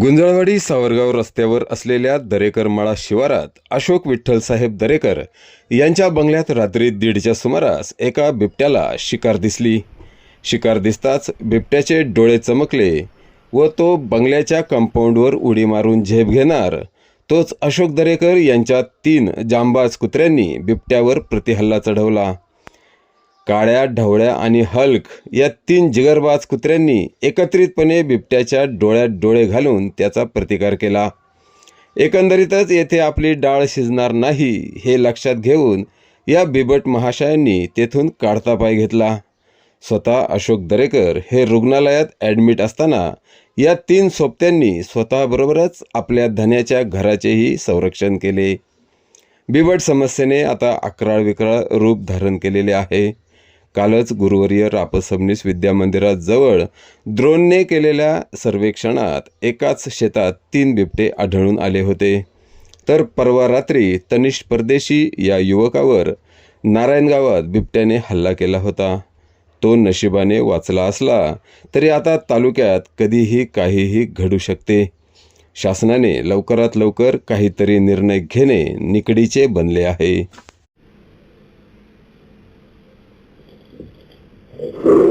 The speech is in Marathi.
गुंजळवाडी सावरगाव रस्त्यावर असलेल्या दरेकरमाळा शिवारात अशोक विठ्ठलसाहेब दरेकर यांच्या बंगल्यात रात्री दीडच्या सुमारास एका बिबट्याला शिकार दिसली. शिकार दिसताच बिबट्याचे डोळे चमकले व तो बंगल्याच्या कंपाऊंडवर उडी मारून झेप घेणार. तोच अशोक दरेकर यांच्या तीन जांबाज कुत्र्यांनी बिबट्यावर प्रतिहल्ला चढवला. काळ्या ढवळ्या आणि हल्क या तीन जिगरबाज कुत्र्यांनी एकत्रितपणे बिबट्याच्या डोळ्यात डोळे घालून त्याचा प्रतिकार केला. एकंदरीतच येथे आपली डाळ शिजणार नाही हे लक्षात घेऊन या बिबट महाशयांनी तेथून काढता पाय घेतला. स्वतः अशोक दरेकर हे रुग्णालयात ॲडमिट असताना या तीन सोबत्यांनी स्वतःबरोबरच आपल्या धन्याच्या घराचेही संरक्षण केले. बिबट समस्येने आता अकराळ विकराळ रूप धारण केलेले आहे. कालच गुरुवर्य रापसबनीस विद्यामंदिराजवळ द्रोणने केलेल्या सर्वेक्षणात एकाच शेतात तीन बिबटे आढळून आले होते. तर परवा रात्री तनिष परदेशी या युवकावर नारायण गावात बिबट्याने हल्ला केला होता. तो नशिबाने वाचला असला तरी आता तालुक्यात कधीही काहीही घडू शकते. शासनाने लवकरात लवकर काहीतरी निर्णय घेणे निकडीचे बनले आहे. Thank you.